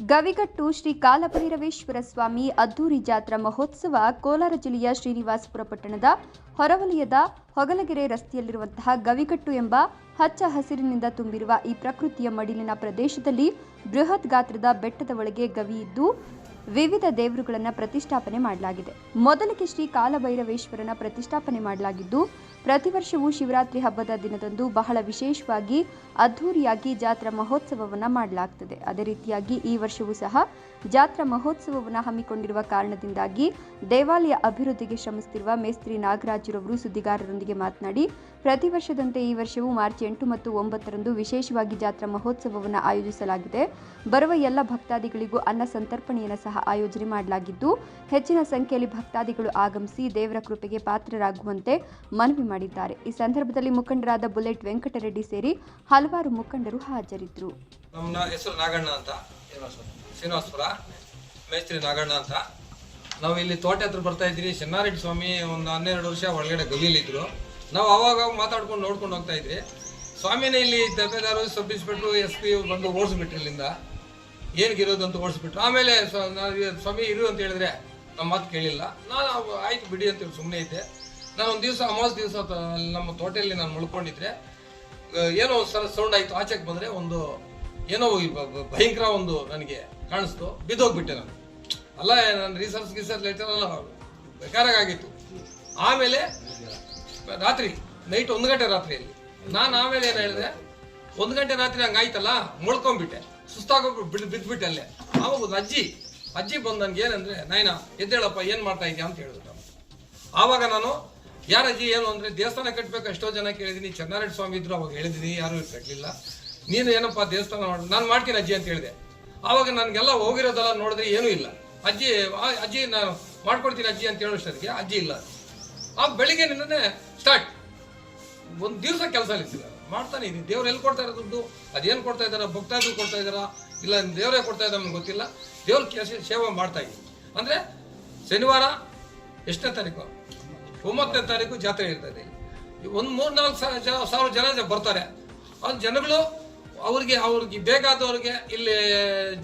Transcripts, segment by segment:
ಗವಿಗಟ್ಟು ಶ್ರೀ ಕಾಲಭೈರವೇಶ್ವರ ಸ್ವಾಮಿ ಅದ್ದೂರಿ ಜಾತ್ರಾ ಮಹೋತ್ಸವ ಕೋಲಾರ ಜಿಲ್ಲೆಯ ಶ್ರೀನಿವಾಸಪುರ ಪಟ್ಟಣದ ಹೊರವಲಯದ ಹೊಗಲಗೆರೆ ರಸ್ತೆಯಲ್ಲಿರುವಂತಹ ಗವಿಗಟ್ಟು ಎಂಬ ಹಚ್ಚ ಹಸಿರಿನಿಂದ ತುಂಬಿರುವ ಈ ಪ್ರಕೃತಿಯ ಮಡಿಲಿನ ಪ್ರದೇಶದಲ್ಲಿ ಬೃಹತ್ ಗಾತ್ರದ ಬೆಟ್ಟದ ಒಳಗೆ ಗವಿ ಇದ್ದು ವಿವಿಧ ದೇವರುಗಳನ್ನು ಪ್ರತಿಷ್ಠಾಪನೆ ಮಾಡಲಾಗಿದೆ. ಮೊದಲಿಗೆ ಶ್ರೀ ಕಾಲಭೈರವೇಶ್ವರನ ಪ್ರತಿಷ್ಠಾಪನೆ ಮಾಡಲಾಗಿದ್ದು ಪ್ರತಿ ವರ್ಷವೂ ಶಿವರಾತ್ರಿ ಹಬ್ಬದ ದಿನದಂದು ಬಹಳ ವಿಶೇಷವಾಗಿ ಅದ್ಧೂರಿಯಾಗಿ ಜಾತ್ರಾ ಮಹೋತ್ಸವವನ್ನು ಮಾಡಲಾಗ್ತದೆ. ಅದೇ ರೀತಿಯಾಗಿ ಈ ವರ್ಷವೂ ಸಹ ಜಾತ್ರಾ ಮಹೋತ್ಸವವನ್ನು ಹಮ್ಮಿಕೊಂಡಿರುವ ಕಾರಣದಿಂದಾಗಿ ದೇವಾಲಯ ಅಭಿವೃದ್ಧಿಗೆ ಶ್ರಮಿಸುತ್ತಿರುವ ಮೇಸ್ತ್ರಿ ನಾಗರಾಜರವರು ಸುದ್ದಿಗಾರರೊಂದಿಗೆ ಮಾತನಾಡಿ, ಪ್ರತಿ ವರ್ಷದಂತೆ ಈ ವರ್ಷವೂ ಮಾರ್ಚ್ ಎಂಟು ಮತ್ತು ಒಂಬತ್ತರಂದು ವಿಶೇಷವಾಗಿ ಜಾತ್ರಾ ಮಹೋತ್ಸವವನ್ನು ಆಯೋಜಿಸಲಾಗಿದೆ. ಬರುವ ಎಲ್ಲ ಭಕ್ತಾದಿಗಳಿಗೂ ಅನ್ನ ಸಂತರ್ಪಣೆಯನ್ನು ಆಯೋಜನೆ ಮಾಡಲಾಗಿದ್ದು, ಹೆಚ್ಚಿನ ಸಂಖ್ಯೆಯಲ್ಲಿ ಭಕ್ತಾದಿಗಳು ಆಗಮಿಸಿ ದೇವರ ಕೃಪೆಗೆ ಪಾತ್ರರಾಗುವಂತೆ ಮನವಿ ಮಾಡಿದ್ದಾರೆ. ಈ ಸಂದರ್ಭದಲ್ಲಿ ಮುಖಂಡರಾದ ಬುಲೆಟ್ ವೆಂಕಟರೆಡ್ಡಿ ಸೇರಿ ಹಲವಾರು ಮುಖಂಡರು ಹಾಜರಿದ್ದರು. ಹೆಸರು ನಾಗಣ್ಣ ಅಂತ. ಮೇಸ್ತ್ರಿ ನಾಗಣ್ಣ ಅಂತ. ನಾವು ಇಲ್ಲಿ ತೋಟ ಹತ್ರ ಬರ್ತಾ ಇದ್ರಿ ಚೆನ್ನಾರೆಡ್ಡಿ ಸ್ವಾಮಿ ಒಂದು ಹನ್ನೆರಡು ವರ್ಷ ಒಳಗಡೆ ಗಲೀಲಿದ್ರು ನಾವು ಅವಾಗ ಮಾತಾಡ್ಕೊಂಡು ನೋಡ್ಕೊಂಡು ಹೋಗ್ತಾ ಇದ್ರಿ. ಸ್ವಾಮಿನೇ ಇಲ್ಲಿ ದಬ್ಬೆದಾರು, ಸಬ್ ಇನ್ಸ್ಪೆಕ್ಟ್ರು, ಎಸ್ ಪಿ ಬಂದು ಓಡಿಸ್ಬಿಟ್ರು ಇಲ್ಲಿಂದ. ಏನಕ್ಕಿರೋದು ಅಂತ ಓಡಿಸ್ಬಿಟ್ರು ಆಮೇಲೆ ಸ್ವಾಮಿ ಇರು ಅಂತ ಹೇಳಿದ್ರೆ ನಮ್ಮ ಮಾತು ಕೇಳಿಲ್ಲ. ನಾನು ಆಯ್ತು ಬಿಡಿ ಅಂತ ಸುಮ್ಮನೆ ಇದ್ದೆ. ನಾನು ಒಂದು ದಿವಸ ಅಮಾವಾಸ್ ದಿವಸ ನಮ್ಮ ತೋಟದಲ್ಲಿ ನಾನು ಮುಳ್ಕೊಂಡಿದ್ರೆ ಏನೋ ಸರ ಸೌಂಡ್ ಆಯಿತು. ಆಚೆಗೆ ಬಂದ್ರೆ ಒಂದು ಏನೋ ಭಯಂಕರ ಒಂದು ನನಗೆ ಕಾಣಿಸ್ತು. ಬಿದ್ದೋಗ್ಬಿಟ್ಟೆ ನಾನು. ಅಲ್ಲ, ನಾನು ರಿಸರ್ಚ್ ಗಿಸರ್ಚ್ ಲೆಕ್ಚರಲ್ಲ ಬೇಕಾರಾಗಿತ್ತು ಆಮೇಲೆ ರಾತ್ರಿ ನೈಟ್ ಒಂದು ಗಂಟೆ ರಾತ್ರಿಯಲ್ಲಿ, ನಾನು ಆಮೇಲೆ ಏನು ಹೇಳಿದೆ ಒಂದು ಗಂಟೆ ರಾತ್ರಿ ಹಂಗೆ ಆಯ್ತಲ್ಲ, ಮುಳ್ಕೊಂಡ್ಬಿಟ್ಟೆ. ಸುಸ್ತಾಗೋಗ್ಬಿಟ್ಟು ಬಿದ್ದುಬಿಟ್ಟೆ ಅಲ್ಲೇ. ಆವಾಗ ಒಂದು ಅಜ್ಜಿ ಅಜ್ಜಿ ಬಂದು ನನ್ಗೆ ಏನಂದ್ರೆ ನಾಯ್ನ ಎದ್ದೇಳಪ್ಪ, ಏನು ಮಾಡ್ತಾ ಇದೆಯಾ? ಅಂತ ಹೇಳಿದ್ರು ನಾನು. ಆವಾಗ ನಾನು ಯಾರಜ್ಜಿ ಏನು? ಅಂದ್ರೆ, ದೇವಸ್ಥಾನ ಕಟ್ಟಬೇಕು ಎಷ್ಟೋ ಜನ ಕೇಳಿದೀನಿ ಚೆನ್ನಾರಾಯಣ ಸ್ವಾಮಿ ಇದ್ರು, ಅವಾಗ ಹೇಳಿದ್ದೀನಿ ಯಾರು ಕಟ್ಟಲಿಲ್ಲ ನೀನು ಏನಪ್ಪ ದೇವಸ್ಥಾನ ಮಾಡ, ನಾನು ಮಾಡ್ತೀನಿ ಅಜ್ಜಿ ಅಂತ ಹೇಳಿದೆ. ಆವಾಗ ನನಗೆಲ್ಲ ಹೋಗಿರೋದೆಲ್ಲ ನೋಡಿದ್ರೆ ಏನೂ ಇಲ್ಲ. ಅಜ್ಜಿ ಅಜ್ಜಿ, ನಾನು ಮಾಡ್ಕೊಡ್ತೀನಿ ಅಜ್ಜಿ ಅಂತ ಹೇಳೋಷ್ಟೊತ್ತಿಗೆ ಅಜ್ಜಿ ಇಲ್ಲ. ಆ ಬೆಳಿಗ್ಗೆ ನಿನ್ನೆ ಸ್ಟಾರ್ಟ್ ಒಂದು ದಿವಸ ಕೆಲಸ ಇರ್ತಿಲ್ಲ ಮಾಡ್ತಾನೆ. ಇದು ದೇವ್ರು ಎಲ್ಲಿ ಕೊಡ್ತಾ ಇರೋ ದುಡ್ಡು ಅದೇನು ಕೊಡ್ತಾ ಇದಾರ ಭಕ್ತಾದ್ರು ಕೊಡ್ತಾ ಇದ್ದಾರಾ, ಇಲ್ಲ ದೇವರೇ ಕೊಡ್ತಾ ಇದ್ದಾರೆ ನಮ್ಗೆ ಗೊತ್ತಿಲ್ಲ. ದೇವ್ರ ಕೆಲಸ ಸೇವೆ ಮಾಡ್ತಾ ಇದ್ದೀನಿ. ಅಂದ್ರೆ ಶನಿವಾರ ಎಷ್ಟನೇ ತಾರೀಕು? ಒಂಬತ್ತನೇ ತಾರೀಕು ಜಾತ್ರೆ ಇರ್ತದೆ. ಒಂದು ಮೂರು ನಾಲ್ಕು ಸಾವಿರ ಜನ ಬರ್ತಾರೆ. ಆ ಜನಗಳು ಅವ್ರಿಗೆ ಅವ್ರಿಗೆ ಬೇಕಾದವ್ರಿಗೆ ಇಲ್ಲಿ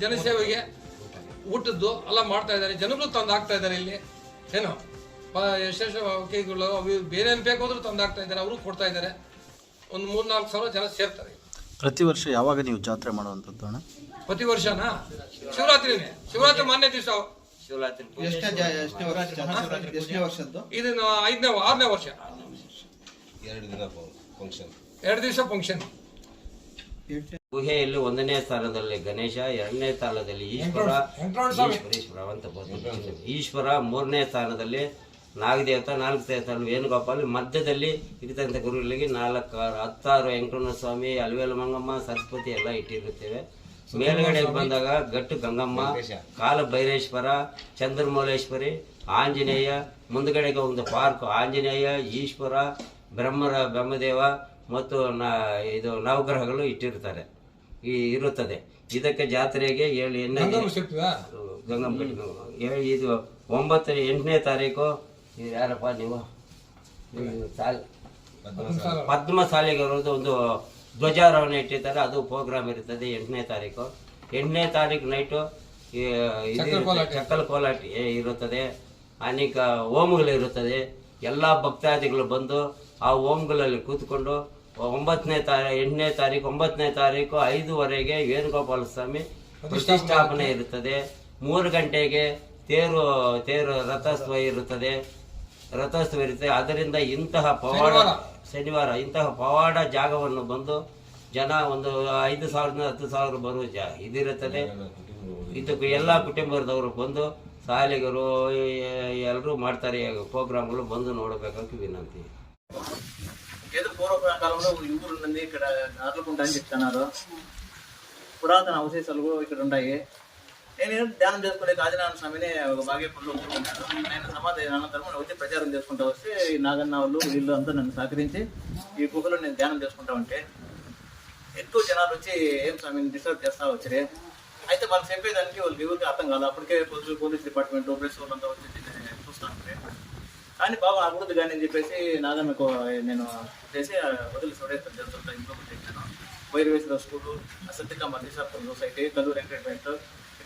ಜನಸೇವೆಗೆ ಊಟದ್ದು ಎಲ್ಲ ಮಾಡ್ತಾ ಇದ್ದಾರೆ. ಜನಗಳು ತಂದು ಹಾಕ್ತಾ ಇದ್ದಾರೆ ಇಲ್ಲಿ. ಏನೋ? ಯಶಸ್ವಿಗಳು ಅವು ಬೇರೆ ಬೇಕಾದ್ರೂ ತಂದು ಹಾಕ್ತಾ ಇದ್ದಾರೆ. ಅವರು ಕೊಡ್ತಾ ಇದ್ದಾರೆ. ಒಂದು ಮೂರ್ ನಾಲ್ಕು ಸಾವಿರ ಜನ ಸೇರ್ತಾರೆ. ಪ್ರತಿ ವರ್ಷ ಯಾವಾಗ ನೀವು ಜಾತ್ರೆ ಮಾಡುವಂಥದ್ದು ಅಣ್ಣ? ಪ್ರತಿ ವರ್ಷನಾ? ಶಿವರಾತ್ರಿ ಶಿವರಾತ್ರಿ ಮಾನ್ಯ ದಿವಸ. ಎಷ್ಟನೇ ಜ- ಎಷ್ಟನೇ ವರ್ಷ ಎಷ್ಟನೇ ವರ್ಷದ್ದು? ಇದು ನಾ- ಐದನೇ ಆರನೇ ವರ್ಷ. ಎರಡು ದಿನ ಫಂಕ್ಷನ್ ಎರಡು ದಿವಸ ಫಂಕ್ಷನ್ ಗುಹೆಯಲ್ಲಿ ಒಂದನೇ ಸ್ಥಾನದಲ್ಲಿ ಗಣೇಶ ಎರಡನೇ ಸ್ಥಾನದಲ್ಲಿ ಈಶ್ವರ ಈಶ್ವರ ಈಶ್ವರ ಅಂತ. ಈಶ್ವರ ಮೂರನೇ ಸ್ಥಾನದಲ್ಲಿ ನಾಗದೇವತ ನಾಲ್ಕನೇ ಏನು ವೇಣುಗೋಪಾಲ್ ಮಧ್ಯದಲ್ಲಿ ಇರ್ತಕ್ಕಂಥ ಗುರುಗಳಿಗೆ ನಾಲ್ಕಾರು ಹತ್ತಾರು ವೆಂಕಟನ ಸ್ವಾಮಿ ಅಲವೇಲು ಮಂಗಮ್ಮ ಸರಸ್ವತಿ ಎಲ್ಲ ಇಟ್ಟಿರುತ್ತೇವೆ. ಮೇಲುಗಡೆ ಬಂದಾಗ ಗಟ್ಟು ಗಂಗಮ್ಮ ಕಾಲ ಭೈರೇಶ್ವರ ಚಂದ್ರಮೌಲೇಶ್ವರಿ ಆಂಜನೇಯ ಮುಂದ್ಗಡೆಗೆ ಒಂದು ಪಾರ್ಕ್ ಆಂಜನೇಯ ಈಶ್ವರ ಬ್ರಹ್ಮರ ಬ್ರಹ್ಮದೇವ ಮತ್ತು ನ ಇದು ನವಗ್ರಹಗಳು ಇಟ್ಟಿರ್ತಾರೆ ಈ ಇರುತ್ತದೆ. ಇದಕ್ಕೆ ಜಾತ್ರೆಗೆ ಏಳು ಎಣ್ಣೆ ಗಂಗಮ್ಮ ಇದು ಒಂಬತ್ತು ಎಂಟನೇ ತಾರೀಕು ಇದು ಯಾರಪ್ಪ ನೀವು? ಸಾಲ್ ಪದ್ಮ ಇರೋದು ಒಂದು ಧ್ವಜಾರೋಹಣ ಇಟ್ಟಿರ್ತಾರೆ. ಅದು ಪ್ರೋಗ್ರಾಮ್ ಇರ್ತದೆ ಎಂಟನೇ ತಾರೀಕು. ಎಂಟನೇ ತಾರೀಕು ನೈಟು ಚಕ್ಕಲ್ ಕೋಲಾಟ. ಇರುತ್ತದೆ. ಅನೇಕ ಓಮ್ಗಳಿರುತ್ತದೆ ಇರುತ್ತದೆ. ಎಲ್ಲ ಭಕ್ತಾದಿಗಳು ಬಂದು ಆ ಓಮ್ಗಳಲ್ಲಿ ಕೂತ್ಕೊಂಡು ಒಂಬತ್ತನೇ ತಾರೀ ಎಂಟನೇ ತಾರೀಕು ಒಂಬತ್ತನೇ ತಾರೀಕು ಐದುವರೆಗೆ ವೇಣುಗೋಪಾಲ ಸ್ವಾಮಿ ಪ್ರತಿಷ್ಠಾಪನೆ ಇರುತ್ತದೆ. ಮೂರು ಗಂಟೆಗೆ ತೇರು ತೇರು ರಥೋತ್ಸವ ಇರುತ್ತದೆ. ರಥೋತ್ಸವ ಇರುತ್ತೆ ಅದರಿಂದ ಇಂತಹ ಪವಾಡ ಶನಿವಾರ ಇಂತಹ ಪವಾಡ ಜಾಗವನ್ನು ಬಂದು ಜನ ಒಂದು ಐದು ಸಾವಿರದಿಂದ ಹತ್ತು ಸಾವಿರ ಬರುವ ಜಾ ಇದಿರುತ್ತದೆ ಇದಕ್ಕೆ ಎಲ್ಲ ಕುಟುಂಬದವರು ಬಂದು ಶಾಲೆಗರು ಎಲ್ಲರೂ ಮಾಡ್ತಾರೆ ಪ್ರೋಗ್ರಾಮ್ಗಳು ಬಂದು ನೋಡಬೇಕಂತ ವಿನಂತಿ ఏదో పూర్వపురాణ కాలంలో ఈ ఊరు నుండి ఇక్కడ నాగలకుంట అని చెప్తున్నారు పురాతన అవశేషాలు కూడా ఇక్కడ ఉన్నాయి నేను ధ్యానం చేసుకునే ఆదినారాయణ స్వామిని ఒక బాగా పనులు నేను సమాధి అనంతరం వచ్చి ప్రచారం చేసుకుంటా వస్తే ఈ నాగన్న వాళ్ళు వీళ్ళు అంతా నన్ను సహకరించి ఈ గుహలో నేను ధ్యానం చేసుకుంటా ఉంటే ఎక్కువ జనాలు వచ్చి ఏం స్వామిని డిస్టర్బ్ చేస్తా వచ్చారు? అయితే వాళ్ళు చెప్పేదానికి వాళ్ళకి ఎవరికి అర్థం కాదు అప్పటికే పోలీసు పోలీస్ డిపార్ట్మెంట్ ప్రెస్ వాళ్ళంతా వచ్చి చూస్తాను కానీ బాబు అభివృద్ధి కానీ అని చెప్పేసి నాగన్నకు నేను చేసి వదిలి సోడేస్తాను జరుగుతుంటా ఇంట్లో చేశాను. వైరవేశ్వర school Satyakama దిశాపురం society Kalluru entertainment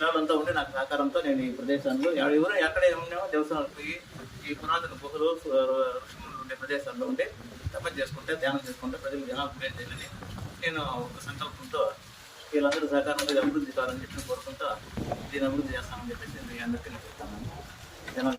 అంతా ఉండి నాకు సహకారంతో నేను ఈ ప్రదేశంలో ఎవరు ఎక్కడ ఉన్నామో దేవస్థానాలకు పోయి ఈ పురాతన గుహలు ఋషులు ఉండే ప్రదేశాల్లో ఉండి తపస్సు చేసుకుంటే ధ్యానం చేసుకుంటే ప్రజలు జనాలు మేలు చేయాలని నేను ఒక సంకల్పంతో వీళ్ళందరూ సహకారంతో అభివృద్ధి కావాలని చెప్పి కోరుకుంటూ దీన్ని అభివృద్ధి చేస్తామని చెప్పేసి మీ అందరికీ నేను చెప్తాను. జనాలు